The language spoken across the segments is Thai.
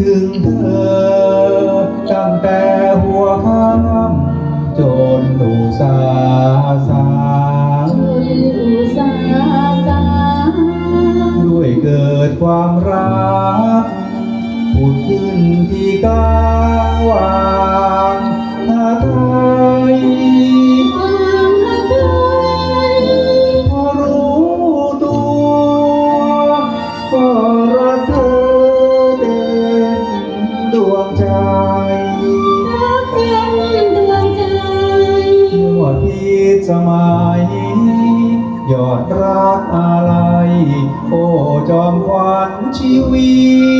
คิดถึงเธอ ตั้งแต่หัวค่ำจนอุตสาสาจนอุตสาสาด้วยเกิดความรักผุดขึ้นที่กลางวางหาไทยความ ใจรักเป็นดวงใจเมื่อพิสมัยยอดรักอะไร โอ้จอมขวัญชีวีฉั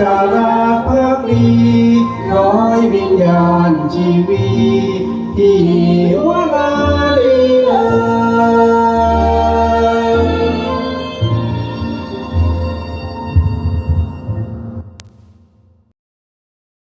จาราเพื่อปรีร้อยวิญญาณชีวีที่